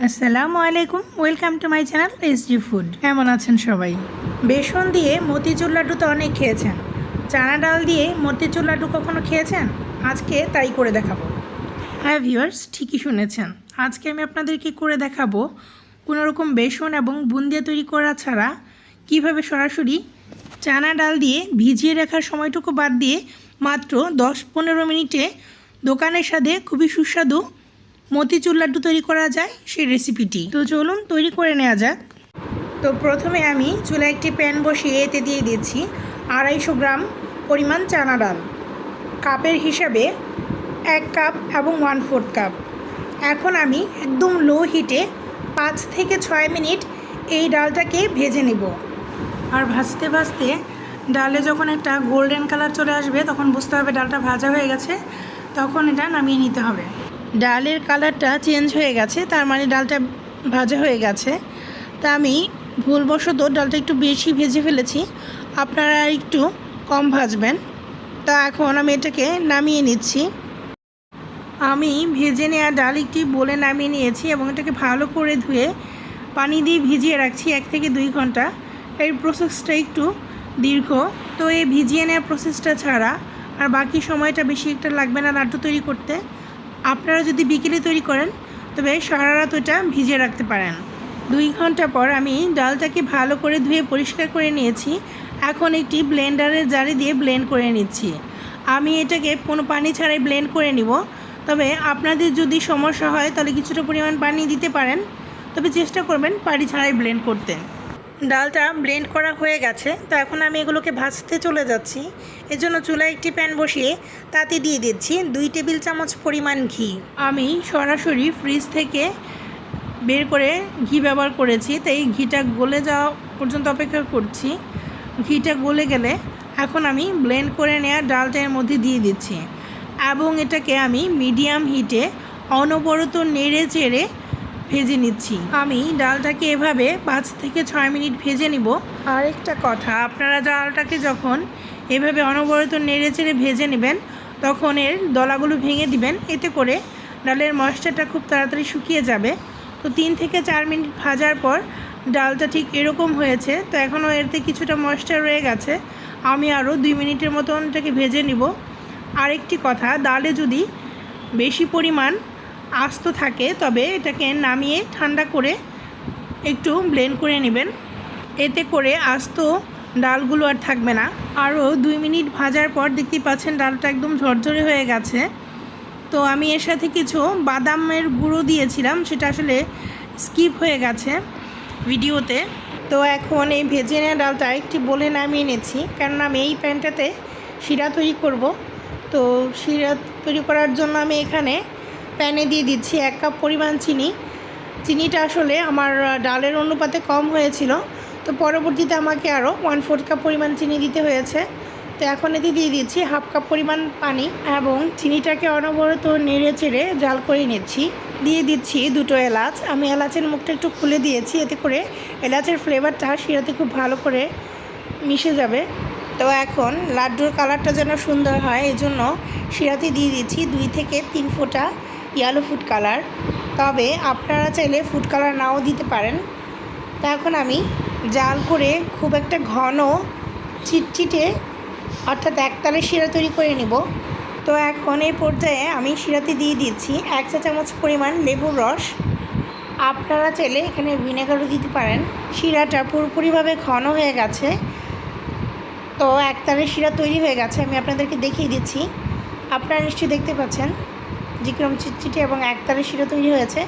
আসসালামু আলাইকুম, welcome to my channel S G Food. কেমন আছেন সবাই? বেসন দিয়ে মতিচুর লাড্ডু তো অনেক খেয়েছেন। চানা ডাল দিয়ে মতিচুর লাড্ডু কখনো খেয়েছেন? আজকে তাই করে দেখাবো। হ্যাঁ ভিউয়ার্স, ঠিকই শুনেছেন। আজকে আমি আপনাদেরকে করে দেখাবো কোনো রকম বেসন এবং বুন্দিয়া তৈরি করা ছাড়া কীভাবে সরাসরি চানা ডাল দিয়ে ভিজিয়ে রাখার সময়টুকু বাদ দিয়ে মাত্র দশ পনেরো মিনিটে দোকানের সাথে খুবই সুস্বাদু মতিচুর লাড্ডু তৈরি করা যায়, সেই রেসিপিটি। তো চলুন তৈরি করে নেওয়া যাক। তো প্রথমে আমি চুলায় একটি প্যান বসিয়ে এতে দিয়ে দিয়েছি আড়াইশো গ্রাম পরিমাণ চানা ডাল। কাপের হিসাবে এক কাপ এবং ওয়ান ফোর্থ কাপ এখন আমি একদম লো হিটে পাঁচ থেকে ছয় মিনিট এই ডালটাকে ভেজে নেব। আর ভাজতে ভাজতে ডালে যখন একটা গোল্ডেন কালার চলে আসবে, তখন বুঝতে হবে ডালটা ভাজা হয়ে গেছে, তখন এটা নামিয়ে নিতে হবে। ডালের কালারটা চেঞ্জ হয়ে গেছে, তার মানে ডালটা ভাজা হয়ে গেছে। তা আমি ভুলবশত ডালটা একটু বেশি ভেজে ফেলেছি, আপনারা একটু কম ভাজবেন। তা এখন আমি এটাকে নামিয়ে নিচ্ছি। আমি ভেজে নেওয়া ডাল একটি বলে নামিয়ে নিয়েছি এবং এটাকে ভালো করে ধুয়ে পানি দিয়ে ভিজিয়ে রাখছি এক থেকে দুই ঘণ্টা। এই প্রসেসটা একটু দীর্ঘ। তো এই ভিজিয়ে নেওয়ার প্রসেসটা ছাড়া আর বাকি সময়টা বেশি একটা লাগবে না লাড্ডু তৈরি করতে। আপনারা যদি বিকেলে তৈরি করেন, তবে সারা রাত ওটা ভিজিয়ে রাখতে পারেন। দুই ঘণ্টা পর আমি ডালটাকে ভালো করে ধুয়ে পরিষ্কার করে নিয়েছি। এখন একটি ব্লেন্ডারের জারি দিয়ে ব্লেন্ড করে নিচ্ছি। আমি এটাকে কোনো পানি ছাড়াই ব্লেন্ড করে নিব। তবে আপনাদের যদি সমস্যা হয়, তাহলে কিছুটা পরিমাণ পানি দিতে পারেন। তবে চেষ্টা করবেন পানি ছাড়াই ব্লেন্ড করতে। ডালটা ব্লেন্ড করা হয়ে গেছে। তো এখন আমি এগুলোকে ভাজতে চলে যাচ্ছি। এজন্য চুলায় একটি প্যান বসিয়ে তাতে দিয়ে দিচ্ছি দুই টেবিল চামচ পরিমাণ ঘি। আমি সরাসরি ফ্রিজ থেকে বের করে ঘি ব্যবহার করেছি। তাই ঘিটা গলে যাওয়া পর্যন্ত অপেক্ষা করছি। ঘিটা গলে গেলে এখন আমি ব্লেন্ড করে নেওয়া ডালটা এর মধ্যে দিয়ে দিচ্ছি। এবং এটাকে আমি মিডিয়াম হিটে অনবরত নেড়ে চেড়ে ভেজে নিচ্ছি। আমি ডালটাকে এভাবে পাঁচ থেকে ছয় মিনিট ভেজে নিব। আরেকটা কথা, আপনারা ডালটাকে যখন এভাবে অনবরত নেড়ে চেড়ে ভেজে নেবেন, তখন এর দলাগুলো ভেঙে দিবেন। এতে করে ডালের ময়েশ্চারটা খুব তাড়াতাড়ি শুকিয়ে যাবে। তো তিন থেকে চার মিনিট ভাজার পর ডালটা ঠিক এরকম হয়েছে, তো এখনও এতে কিছুটা ময়েশ্চার রয়ে গেছে। আমি আরও দুই মিনিটের মতন এটাকে ভেজে নিব। আরেকটি কথা, ডালে যদি বেশি পরিমাণ আস্ত থাকে, তবে এটাকে নামিয়ে ঠান্ডা করে একটু ব্লেন্ড করে নেবেন। এতে করে আস্ত ডালগুলো আর থাকবে না। আরও দুই মিনিট ভাজার পর দেখতেই পাচ্ছেন ডালটা একদম ঝরঝরে হয়ে গেছে। তো আমি এর সাথে কিছু বাদামের গুঁড়ো দিয়েছিলাম, সেটা আসলে স্কিপ হয়ে গেছে ভিডিওতে। তো এখন এই ভেজে নেওয়া ডালটা একটি বলে নামিয়ে নিয়েছি কেননা আমি এই প্যানটাতে শিরা তৈরি করব। তো শিরা তৈরি করার জন্য আমি এখানে প্যানে দিয়ে দিচ্ছি এক কাপ পরিমাণ চিনি। চিনিটা আসলে আমার ডালের অনুপাতে কম হয়েছিল। তো পরবর্তীতে আমাকে আরও ওয়ান ফোর্থ কাপ পরিমাণ চিনি দিতে হয়েছে। তো এখন এতে দিয়ে দিচ্ছি হাফ কাপ পরিমাণ পানি এবং চিনিটাকে অনবরত নেড়ে চেড়ে জাল করে নিচ্ছি। দিয়ে দিচ্ছি দুটো এলাচ। আমি এলাচের মুখটা একটু খুলে দিয়েছি, এতে করে এলাচের ফ্লেভারটা শিরাতে খুব ভালো করে মিশে যাবে। তো এখন লাড্ডুর কালারটা যেন সুন্দর হয় এই জন্য শিরাতে দিয়ে দিচ্ছি দুই থেকে তিন ফোঁটা ইয়েলো ফুড কালার তবে আপনারা চাইলে ফুড কালার নাও দিতে পারেন। তা এখন আমি জাল করে খুব একটা ঘন চিটচিটে, অর্থাৎ একতালে শিরা তৈরি করে নিব। তো এখন এই পর্যায়ে আমি শিরাতে দিয়ে দিচ্ছি এক চা চামচ পরিমাণ লেবুর রস। আপনারা চাইলে এখানে ভিনেগারও দিতে পারেন। শিরাটা পুরোপুরিভাবে ঘন হয়ে গেছে। তো একতারে শিরা তৈরি হয়ে গেছে, আমি আপনাদেরকে দেখিয়ে দিচ্ছি। আপনারা নিশ্চয়ই দেখতে পাচ্ছেন। যেরকম চিটচিটে এবং একতারে শিরা তৈরি হয়েছে।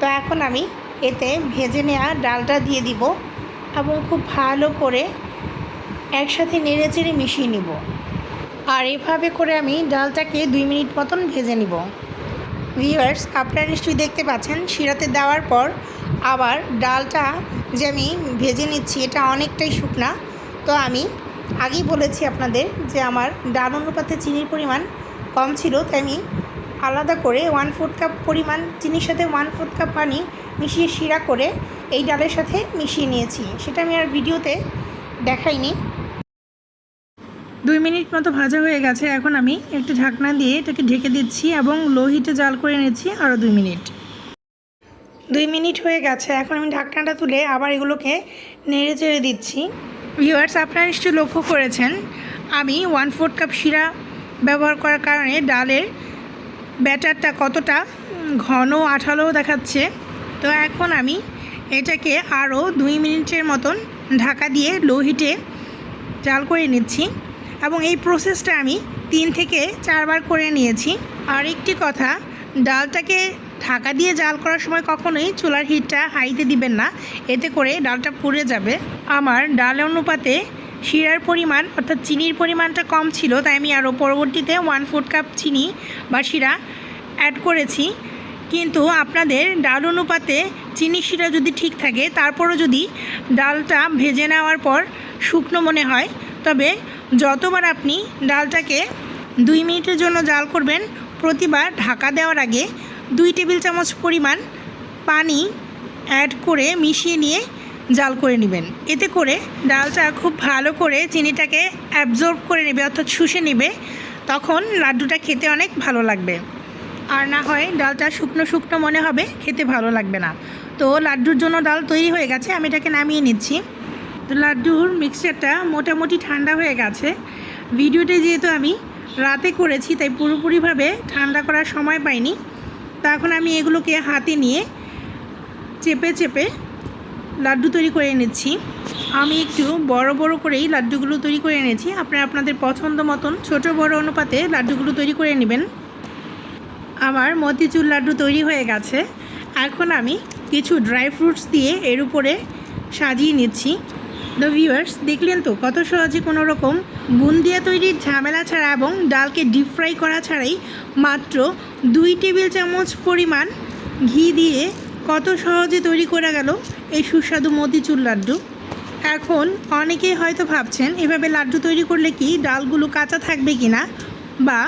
তো এখন আমি এতে ভেজে নেওয়া ডালটা দিয়ে দিব এবং খুব ভালো করে একসাথে নেড়ে চেড়ে মিশিয়ে নিব। আর এভাবে করে আমি ডালটাকে দুই মিনিট মতন ভেজে নিব। ভিউয়ার্স, আপনারা নিশ্চয়ই দেখতে পাচ্ছেন, শিরাতে দেওয়ার পর আবার ডালটা যে আমি ভেজে নিচ্ছি, এটা অনেকটাই শুকনা। তো আমি আগেই বলেছি আপনাদের যে আমার ডাল অনুপাতে চিনির পরিমাণ কম ছিল, তাই আমি আলাদা করে ওয়ান ফোর্থ কাপ পরিমাণ চিনির সাথে ওয়ান ফোর্থ কাপ পানি মিশিয়ে শিরা করে এই ডালের সাথে মিশিয়ে নিয়েছি। সেটা আমি আর ভিডিওতে দেখাইনি। দুই মিনিট মতো ভাজা হয়ে গেছে। এখন আমি একটু ঢাকনা দিয়ে এটাকে ঢেকে দিচ্ছি এবং লো হিটে জাল করে নিচ্ছি আরও দুই মিনিট। দুই মিনিট হয়ে গেছে। এখন আমি ঢাকনাটা তুলে আবার এগুলোকে নেড়ে চেড়ে দিচ্ছি। ভিউয়ার্স, আপনারা নিশ্চয়ই লক্ষ্য করেছেন, আমি ওয়ান ফোর্থ কাপ শিরা ব্যবহার করার কারণে ডালের ব্যাটারটা কতটা? ঘন আঠালো দেখাচ্ছে। তো এখন আমি এটাকে আরও দুই মিনিটের মতন ঢাকা দিয়ে লো হিটে জাল করে নিচ্ছি এবং এই প্রসেসটা আমি তিন থেকে চারবার করে নিয়েছি। আর একটি কথা, ডালটাকে ঢাকা দিয়ে জাল করার সময় কখনোই চুলার হিটটা হাইতে দিবেন না, এতে করে ডালটা পুড়ে যাবে। আমার ডাল অনুপাতে শিরার পরিমাণ, অর্থাৎ চিনির পরিমাণটা কম ছিল, তাই আমি আরও পরবর্তীতে ওয়ান ফোর্থ কাপ চিনি বা শিরা অ্যাড করেছি। কিন্তু আপনাদের ডাল অনুপাতে চিনি শিরা যদি ঠিক থাকে, তারপরও যদি ডালটা ভেজে নেওয়ার পর শুকনো মনে হয়, তবে যতবার আপনি ডালটাকে দুই মিনিটের জন্য জাল করবেন, প্রতিবার ঢাকা দেওয়ার আগে দুই টেবিল চামচ পরিমাণ পানি অ্যাড করে মিশিয়ে নিয়ে জাল করে নেবেন। এতে করে ডালটা খুব ভালো করে চিনিটাকে অ্যাবজর্ব করে নেবে অর্থাৎ শুষে নেবে, তখন লাড্ডুটা খেতে অনেক ভালো লাগবে। আর না হয় ডালটা শুকনো শুকনো মনে হবে, খেতে ভালো লাগবে না। তো লাড্ডুর জন্য ডাল তৈরি হয়ে গেছে, আমি এটাকে নামিয়ে নিচ্ছি। তো লাড্ডুর মিক্সচারটা মোটামুটি ঠান্ডা হয়ে গেছে। ভিডিওটা যেহেতু আমি রাতে করেছি, তাই পুরোপুরিভাবে ঠান্ডা করার সময় পাইনি। তা এখন আমি এগুলোকে হাতে নিয়ে চেপে চেপে লাড্ডু তৈরি করে নিচ্ছি আমি একটু বড় বড় করেই লাড্ডুগুলো তৈরি করে এনেছি। আপনারা আপনাদের পছন্দ মতন ছোট বড় অনুপাতে লাড্ডুগুলো তৈরি করে নেবেন। আমার মতিচুর লাড্ডু তৈরি হয়ে গেছে। এখন আমি কিছু ড্রাই ফ্রুটস দিয়ে এর উপরে সাজিয়ে নিচ্ছি। দ্য ভিউয়ার্স দেখলেন তো, কত সহজে কোনো রকম বুন্দিয়া তৈরির ঝামেলা ছাড়া এবং ডালকে ডিপ ফ্রাই করা ছাড়াই মাত্র দুই টেবিল চামচ পরিমাণ ঘি দিয়ে কত সহজে তৈরি করা গেল এই সুস্বাদু মতিচুর লাড্ডু? এখন অনেকেই হয়তো ভাবছেন, এভাবে লাড্ডু তৈরি করলে কি ডালগুলো কাঁচা থাকবে কি না বা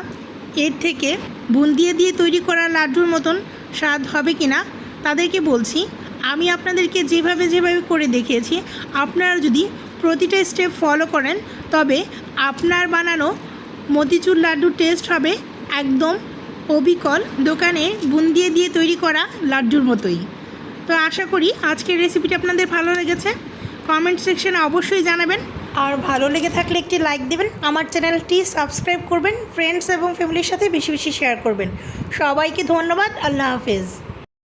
এর থেকে বুন্দিয়া দিয়ে তৈরি করা লাড্ডুর মতন স্বাদ হবে কি না তাদেরকে বলছি, আমি আপনাদেরকে যেভাবে যেভাবে করে দেখিয়েছি, আপনারা যদি প্রতিটা স্টেপ ফলো করেন, তবে আপনার বানানো মতিচুর লাড্ডুর টেস্ট হবে একদম অবিকল দোকানে বুন্দিয়ে দিয়ে তৈরি করা লাড্ডুর মতোই। তো আশা করি আজকের রেসিপিটা আপনাদের ভালো লেগেছে। কমেন্ট সেকশনে অবশ্যই জানাবেন। আর ভালো লেগে থাকলে একটি লাইক দেবেন। আমার চ্যানেলটি সাবস্ক্রাইব করবেন। ফ্রেন্ডস এবং ফ্যামিলির সাথে বেশি বেশি শেয়ার করবেন। সবাইকে ধন্যবাদ। আল্লাহ হাফেজ।